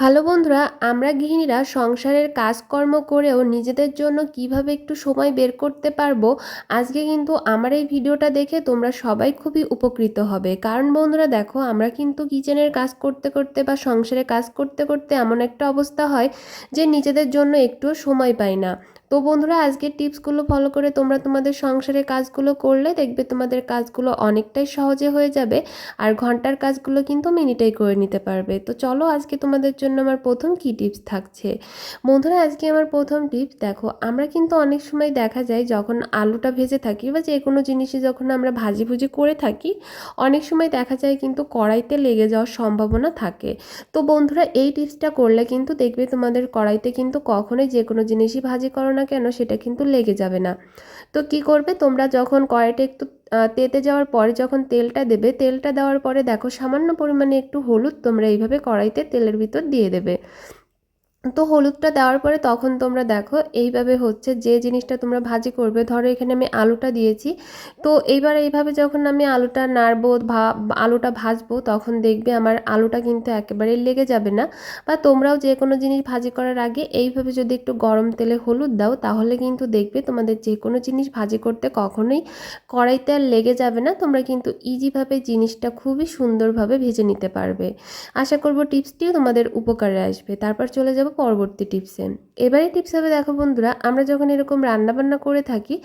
Hello বন্ধুরা, আমরা গৃহিণীরা সংসারের কাজকর্ম করেও নিজেদের জন্য কীভাবে একটু সময় বের করতে পারব, আজকে কিন্তু আমার এই ভিডিওটা দেখে তোমরা সবাই খুবই উপকৃত হবে। কারণ বন্ধুরা দেখো, আমরা কিন্তু কিচেনের কাজ করতে করতে বা সংসারে কাজ করতে করতে এমন একটা অবস্থা হয় যে নিজেদের জন্য একটু সময় পাই না। তো বন্ধুরা, আজকের টিপসগুলো ফলো করে তোমরা তোমাদের সংসারের কাজগুলো করলে দেখবে তোমাদের কাজগুলো অনেকটাই সহজে হয়ে যাবে আর ঘণ্টার কাজগুলো কিন্তু মিনিটেই করে নিতে পারবে। তো চলো আজকে তোমাদের জন্য আমার প্রথম কী টিপস থাকছে। বন্ধুরা, আজকে আমার প্রথম টিপস, দেখো, আমরা কিন্তু অনেক সময় দেখা যায় যখন আলুটা ভেজে থাকি বা যে কোনো জিনিসই যখন আমরা ভাজি ভুজি করে থাকি, অনেক সময় দেখা যায় কিন্তু কড়াইতে লেগে যাওয়ার সম্ভাবনা থাকে। তো বন্ধুরা, এই টিপসটা করলে কিন্তু দেখবে তোমাদের কড়াইতে কিন্তু কখনোই যে কোনো জিনিসই ভাজি করো না কেন সেটা কিন্তু লেগে যাবে না। তো কি করবে? তোমরা যখন কড়াইটা একটু তেতে যাওয়ার পরে যখন তেলটা দেবে, তেলটা দেওয়ার পরে দেখো সামান্য পরিমাণে একটু হলুদ তোমরা এইভাবে কড়াইতে তেলের ভিতর দিয়ে দেবে। তো হলুদটা দেওয়ার পরে তখন তোমরা দেখো, এইভাবে হচ্ছে যে জিনিসটা তোমরা ভাজি করবে। ধরো এখানে আমি আলুটা দিয়েছি। তো এইবার এইভাবে যখন আমি আলুটা নাড়বো, ভা, আলুটা ভাজবো, তখন দেখবে আমার আলুটা কিন্তু একেবারে লেগে যাবে না। বা তোমরাও যে কোনো জিনিস ভাজি করার আগে এইভাবে যদি একটু গরম তেলে হলুদ দাও, তাহলে কিন্তু দেখবে তোমাদের যে কোনো জিনিস ভাজি করতে কখনোই কড়াইতে আর লেগে যাবে না। তোমরা কিন্তু ইজিভাবে জিনিসটা খুবই সুন্দরভাবে ভেজে নিতে পারবে। আশা করব টিপসটিও তোমাদের উপকারে আসবে। তারপর চলে যাব পরবর্তী টিপসে এবারে টিপস হবে, দেখো বন্ধুরা, আমরা যখন এরকম রান্নাবান্না করে থাকি,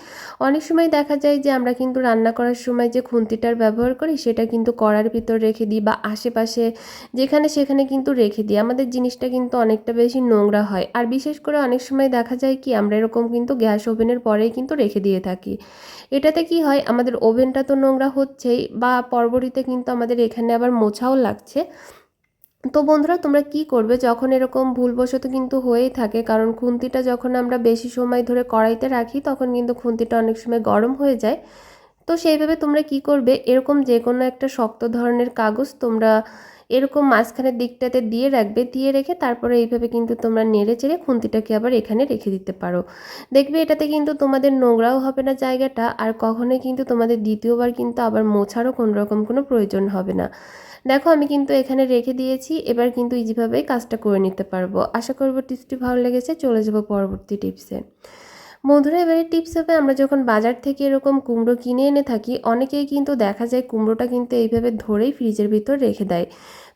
অনেক সময় দেখা যায় যে আমরা কিন্তু রান্না করার সময় যে খুন্তিটার ব্যবহার করি, সেটা কিন্তু কড়ার ভিতর রেখে দিই বা আশেপাশে যেখানে সেখানে কিন্তু রেখে দিই। আমাদের জিনিসটা কিন্তু অনেকটা বেশি নোংরা হয়। আর বিশেষ করে অনেক সময় দেখা যায় কি, আমরা এরকম কিন্তু গ্যাস ওভেনের পরেই কিন্তু রেখে দিয়ে থাকি। এটাতে কি হয়, আমাদের ওভেনটা তো নোংরা হচ্ছেই বা পরবর্তীতে কিন্তু আমাদের এখানে আবার মোছাও লাগছে। তো বন্ধুরা, তোমরা কি করবে? যখন এরকম ভুলবশত কিন্তু হয়েই থাকে, কারণ খুন্তিটা যখন আমরা বেশি সময় ধরে কড়াইতে রাখি, তখন কিন্তু খুন্তিটা অনেক সময় গরম হয়ে যায়। তো সেইভাবে তোমরা কি করবে? এরকম যে কোনো একটা শক্ত ধরনের কাগজ তোমরা এরকম মাঝখানের দিকটাতে দিয়ে রাখবে, দিয়ে রেখে তারপরে এইভাবে কিন্তু তোমরা নেড়ে চেড়ে খুন্তিটাকে আবার এখানে রেখে দিতে পারো। দেখবে এটাতে কিন্তু তোমাদের নোংরাও হবে না জায়গাটা, আর কখনোই কিন্তু তোমাদের দ্বিতীয়বার কিন্তু আবার মোছারও কোনো রকম কোনো প্রয়োজন হবে না। দেখো, আমি কিন্তু এখানে রেখে দিয়েছি। এবার কিন্তু ইজিভাবেই কাজটা করে নিতে পারব। আশা করব টিপসটি ভালো লেগেছে। চলে যাব পরবর্তী টিপসে বন্ধুরা, এবারে টিপস হবে, আমরা যখন বাজার থেকে এরকম কুমড়ো কিনে এনে থাকি, অনেকেই কিন্তু দেখা যায় কুমড়োটা কিন্তু এইভাবে ধরেই ফ্রিজের ভিতর রেখে দেয়।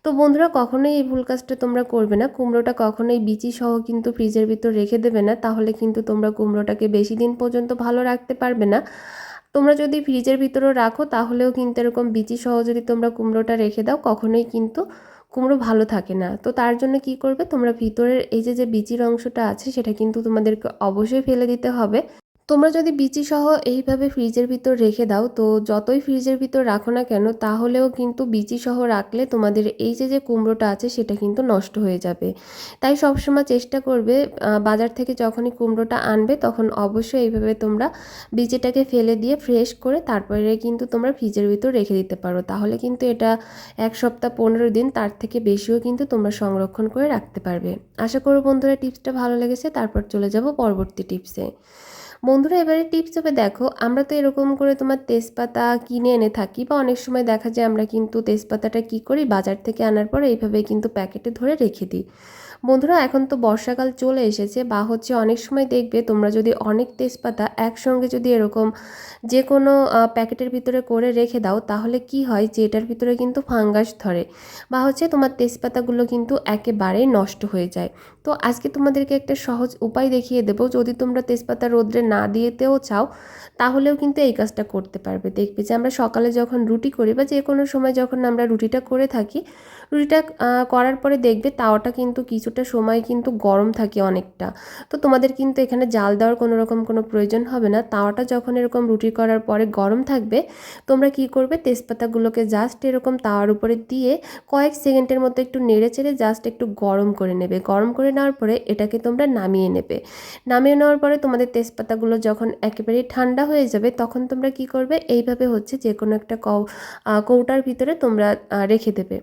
তো বন্ধুরা, কখনোই এই ভুল কাজটা তোমরা করবে না। কুমড়োটা কখনোই বিচি সহ কিন্তু ফ্রিজের ভিতর রেখে দেবে না। তাহলে কিন্তু তোমরা কুমড়োটাকে বেশি দিন পর্যন্ত ভালো রাখতে পারবে না। তোমরা যদি ফ্রিজের ভিতরেও রাখো, তাহলেও কিন্তু এরকম বিচি সহ যদি তোমরা কুমড়োটা রেখে দাও, কখনোই কিন্তু কুমড়ো ভালো থাকে না। তো তার জন্য কি করবে? তোমরা ভিতরের এই যে যে বিচির অংশটা আছে, সেটা কিন্তু তোমাদেরকে অবশ্যই ফেলে দিতে হবে। তোমরা যদি বিচি সহ এইভাবে ফ্রিজের ভিতর রেখে দাও, তো যতই ফ্রিজের ভিতর রাখো না কেন, তাহলেও কিন্তু বিচি সহ রাখলে তোমাদের এই যে যে কুমড়োটা আছে, সেটা কিন্তু নষ্ট হয়ে যাবে। তাই সবসময় চেষ্টা করবে বাজার থেকে যখনই কুমড়োটা আনবে, তখন অবশ্যই এইভাবে তোমরা বিচিটাকে ফেলে দিয়ে ফ্রেশ করে তারপরে কিন্তু তোমরা ফ্রিজের ভিতর রেখে দিতে পারো। তাহলে কিন্তু এটা এক সপ্তাহ পনেরো দিন, তার থেকে বেশিও কিন্তু তোমরা সংরক্ষণ করে রাখতে পারবে। আশা করো বন্ধুরা টিপসটা ভালো লেগেছে, তারপর চলে যাব পরবর্তী টিপসে। বন্ধুরা, এবারে টিপস হবে দেখো, আমরা তো এরকম করে তোমার তেজপাতা কিনে এনে থাকি বা অনেক সময় দেখা যায় আমরা কিন্তু তেজপাতাটা কি করি বাজার থেকে আনার পর এইভাবে কিন্তু প্যাকেটে ধরে রেখে দিই। বন্ধুরা, এখন তো বর্ষাকাল চলে এসেছে, বা হচ্ছে অনেক সময় দেখবে তোমরা যদি অনেক তেজপাতা একসঙ্গে যদি এরকম যে কোনো প্যাকেটের ভিতরে করে রেখে দাও, তাহলে কি হয় যে এটার ভিতরে কিন্তু ফাঙ্গাস ধরে, বা হচ্ছে তোমার তেজপাতাগুলো কিন্তু একেবারেই নষ্ট হয়ে যায়। তো আজকে তোমাদেরকে একটা সহজ উপায় দেখিয়ে দেবো, যদি তোমরা তেজপাতা রোদ্রে না দিয়েতেও চাও, তাহলেও কিন্তু এই কাজটা করতে পারবে। দেখবে যে আমরা সকালে যখন রুটি করি, বা যে কোনো সময় যখন আমরা রুটিটা করে থাকি, রুটিটা করার পরে দেখবে তাওয়াটা কিন্তু কিছুটা সময় কিন্তু গরম থাকে অনেকটা। তো তোমাদের কিন্তু এখানে জাল দেওয়ার কোনো রকম কোনো প্রয়োজন হবে না। তাওয়াটা যখন এরকম রুটি করার পরে গরম থাকবে, তোমরা কি করবে? তেজপাতাগুলোকে জাস্ট এরকম তাওয়ার উপরে দিয়ে কয়েক সেকেন্ডের মতো একটু নেড়ে চেড়ে জাস্ট একটু গরম করে নেবে। গরম করে নেওয়ার পরে এটাকে তোমরা নামিয়ে নেবে। নামিয়ে নেওয়ার পরে তোমাদের তেজপাতাগুলো যখন একেবারেই ঠান্ডা হয়ে যাবে, তখন তোমরা কি করবে? এইভাবে হচ্ছে যে কোনো একটা কৌটার ভিতরে তোমরা রেখে দেবে।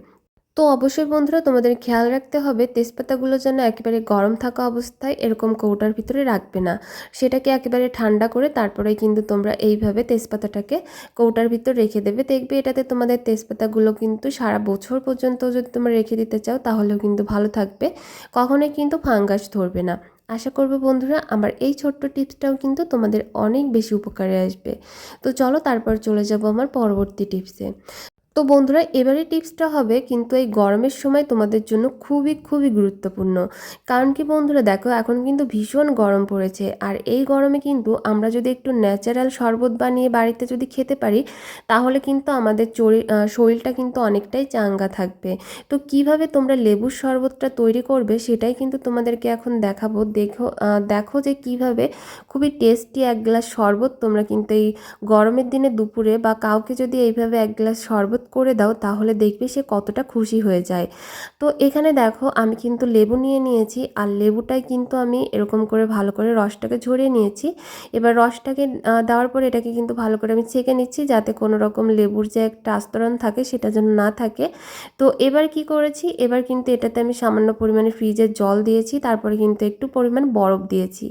তো অবশ্যই বন্ধুরা তোমাদের খেয়াল রাখতে হবে, তেজপাতাগুলো যেন একেবারে গরম থাকা অবস্থায় এরকম কৌটার ভিতরে রাখবে না। সেটাকে একেবারে ঠান্ডা করে তারপরে কিন্তু তোমরা এইভাবে তেজপাতাটাকে কৌটার ভিতর রেখে দেবে। দেখবে এটাতে তোমাদের তেজপাতাগুলো কিন্তু সারা বছর পর্যন্ত যদি তোমরা রেখে দিতে চাও তাহলেও কিন্তু ভালো থাকবে, কখনোই কিন্তু ফাঙ্গাস ধরবে না। আশা করব বন্ধুরা আমার এই ছোট্ট টিপসটাও কিন্তু তোমাদের অনেক বেশি উপকারে আসবে। তো চলো তারপর চলে যাব আমার পরবর্তী টিপসে। তো বন্ধুরা, এবারে টিপসটা হবে কিন্তু এই গরমের সময় তোমাদের জন্য খুবই খুবই গুরুত্বপূর্ণ। কারণ কি বন্ধুরা, দেখো এখন কিন্তু ভীষণ গরম পড়েছে। আর এই গরমে কিন্তু আমরা যদি একটু ন্যাচারাল শরবত বানিয়ে বাড়িতে যদি খেতে পারি, তাহলে কিন্তু আমাদের শরীরটা কিন্তু অনেকটাই চাঙ্গা থাকবে। তো কীভাবে তোমরা লেবুর শরবতটা তৈরি করবে, সেটাই কিন্তু তোমাদেরকে এখন দেখাবো। দেখো দেখো যে কীভাবে খুবই টেস্টি এক গ্লাস শরবত তোমরা কিন্তু এই গরমের দিনে দুপুরে বা কাউকে যদি এইভাবে এক গ্লাস শরবত করে দাও, তাহলে দেখবে সে কতটা খুশি হয়ে যায়। তো এখানে দেখো, আমি কিন্তু লেবু নিয়ে নিয়েছি, আর লেবুটাই কিন্তু আমি এরকম করে ভালো করে রসটাকে ঝরিয়ে নিয়েছি। এবার রসটাকে দেওয়ার পর এটাকে কিন্তু ভালো করে আমি ছেঁকে নিচ্ছি, যাতে কোনো রকম লেবুর যে একটা আস্তরণ থাকে, সেটা যেন না থাকে। তো এবার কি করেছি, এবার কিন্তু এটাতে আমি সামান্য পরিমাণে ফ্রিজের জল দিয়েছি, তারপরে কিন্তু একটু পরিমাণ বরফ দিয়েছি।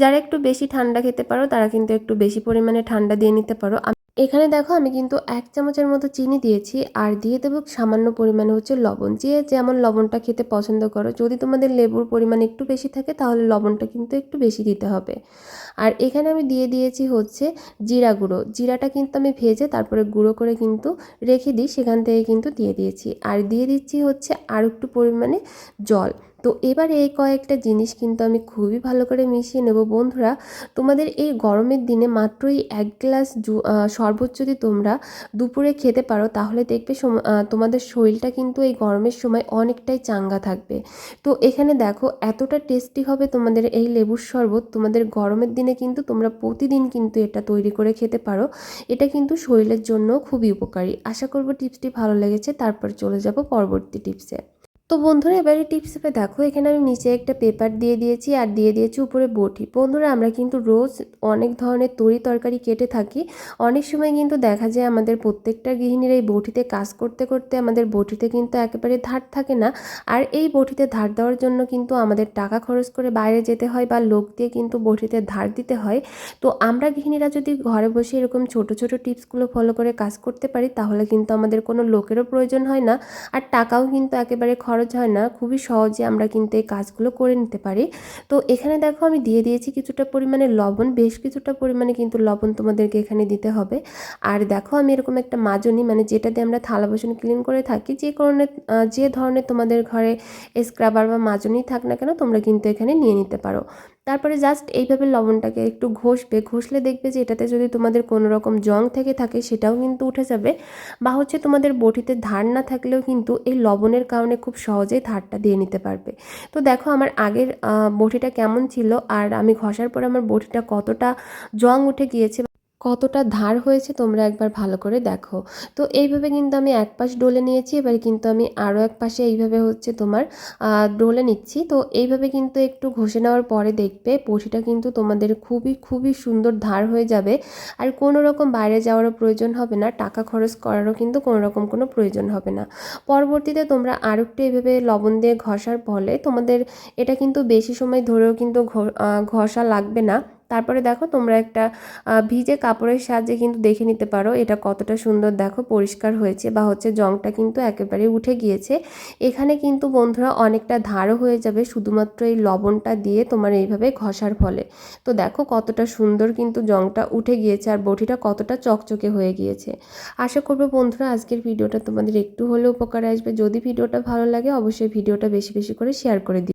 যারা একটু বেশি ঠান্ডা খেতে পারো, তারা কিন্তু একটু বেশি পরিমাণে ঠান্ডা দিয়ে নিতে পারো। এখানে দেখো আমি কিন্তু এক চামচের মতো চিনি দিয়েছি, আর দিয়ে দেবো সামান্য পরিমাণে হচ্ছে লবণ। যে যেমন লবণটা খেতে পছন্দ করো, যদি তোমাদের লেবুর পরিমাণ একটু বেশি থাকে তাহলে লবণটা কিন্তু একটু বেশি দিতে হবে। আর এখানে আমি দিয়ে দিয়েছি হচ্ছে জিরা গুঁড়ো। জিরাটা কিন্তু আমি ভেজে তারপরে গুঁড়ো করে কিন্তু রেখে দিই, সেখান থেকে কিন্তু দিয়ে দিয়েছি। আর দিয়ে দিচ্ছি হচ্ছে আর একটু পরিমাণে জল। তো এবার এই কয়েকটা জিনিস কিন্তু আমি খুবই ভালো করে মিশিয়ে নেব। বন্ধুরা, তোমাদের এই গরমের দিনে মাত্রই এক গ্লাস শরবত যদি তোমরা দুপুরে খেতে পারো, তাহলে দেখবে তোমাদের শরীরটা কিন্তু এই গরমের সময় অনেকটাই চাঙ্গা থাকবে। তো এখানে দেখো, এতটা টেস্টি হবে তোমাদের এই লেবুর শরবত। তোমাদের গরমের দিনে কিন্তু তোমরা প্রতিদিন কিন্তু এটা তৈরি করে খেতে পারো। এটা কিন্তু শরীরের জন্য খুবই উপকারী। আশা করব টিপসটি ভালো লেগেছে। তারপর চলে যাব পরবর্তী টিপসে। তো বন্ধুরা, এবারে টিপস হিসেবে দেখো, এখানে আমি নিচে একটা পেপার দিয়ে দিয়েছি আর দিয়ে দিয়েছি উপরে বটি। বন্ধুরা, আমরা কিন্তু রোজ অনেক ধরনের তরি তরকারি কেটে থাকি। অনেক সময় কিন্তু দেখা যায় আমাদের প্রত্যেকটা গৃহিণীর এই বটিতে কাজ করতে করতে আমাদের বটিতে কিন্তু একেবারে ধার থাকে না। আর এই বটিতে ধার দেওয়ার জন্য কিন্তু আমাদের টাকা খরচ করে বাইরে যেতে হয় বা লোক দিয়ে কিন্তু বটিতে ধার দিতে হয়। তো আমরা গৃহিণীরা যদি ঘরে বসে এরকম ছোট ছোট টিপসগুলো ফলো করে কাজ করতে পারি, তাহলে কিন্তু আমাদের কোনো লোকেরও প্রয়োজন হয় না। আর টাকাও কিন্তু একেবারে খরচ খরচ হয় না, খুবই সহজে আমরা কিন্তু এই কাজগুলো করে নিতে পারি। তো এখানে দেখো আমি দিয়ে দিয়েছি কিছুটা পরিমাণে লবণ, বেশ কিছুটা পরিমাণে কিন্তু লবণ তোমাদেরকে এখানে দিতে হবে। আর দেখো আমি এরকম একটা মাজনি মানে যেটা দিয়ে আমরা থালা বাসন ক্লিন করে থাকি, যে কারণে যে ধরনের তোমাদের ঘরে স্ক্রাবার বা মাজনি থাক না কেন, তোমরা কিন্তু এখানে নিয়ে নিতে পারো। তারপরে জাস্ট এইভাবে লবণটাকে একটু ঘষবে। ঘষলে দেখবে যে এটাতে যদি তোমাদের কোনো রকম জং থেকে থাকে, সেটাও কিন্তু উঠে যাবে। বা হচ্ছে তোমাদের বটিতে ধার না থাকলেও কিন্তু এই লবণের কারণে খুব সহজেই ধারটা দিয়ে নিতে পারবে। তো দেখো আমার আগের বটিটা কেমন ছিল, আর আমি ঘষার পরে আমার বটিটা কতটা জং উঠে গিয়েছে কতটা ধার হয়েছে তোমরা একবার ভালো করে দেখো। তো এইভাবে কিন্তু আমি এক পাশ ডলে নিয়েছি, এবার কিন্তু আমি আরও এক পাশে এইভাবে হচ্ছে তোমার ডলে নিচ্ছি। তো এইভাবে কিন্তু একটু ঘষে নেওয়ার পরে দেখবে পটিটা কিন্তু তোমাদের খুবই খুবই সুন্দর ধার হয়ে যাবে। আর কোনো রকম বাইরে যাওয়ারও প্রয়োজন হবে না, টাকা খরচ করারও কিন্তু কোনো রকম কোনো প্রয়োজন হবে না। পরবর্তীতে তোমরা আর একটু এইভাবে লবণ দিয়ে ঘষার ফলে তোমাদের এটা কিন্তু বেশি সময় ধরেও কিন্তু ঘষা লাগবে না। তারপরে দেখো তোমরা একটা ভিজে কাপড়ের সাহায্যে কিন্তু দেখে নিতে পারো এটা কতটা সুন্দর। দেখো পরিষ্কার হয়েছে বা হচ্ছে জংটা কিন্তু একেবারে উঠে গিয়েছে। এখানে কিন্তু বন্ধুরা অনেকটা ধারও হয়ে যাবে শুধুমাত্র এই লবণটা দিয়ে তোমার এইভাবে ঘষার ফলে। তো দেখো কতটা সুন্দর কিন্তু জংটা উঠে গিয়েছে আর বটিটা কতটা চকচকে হয়ে গিয়েছে। আশা করব বন্ধুরা আজকের ভিডিওটা তোমাদের একটু হলেও উপকার আসবে। যদি ভিডিওটা ভালো লাগে অবশ্যই ভিডিওটা বেশি বেশি করে শেয়ার করে দিই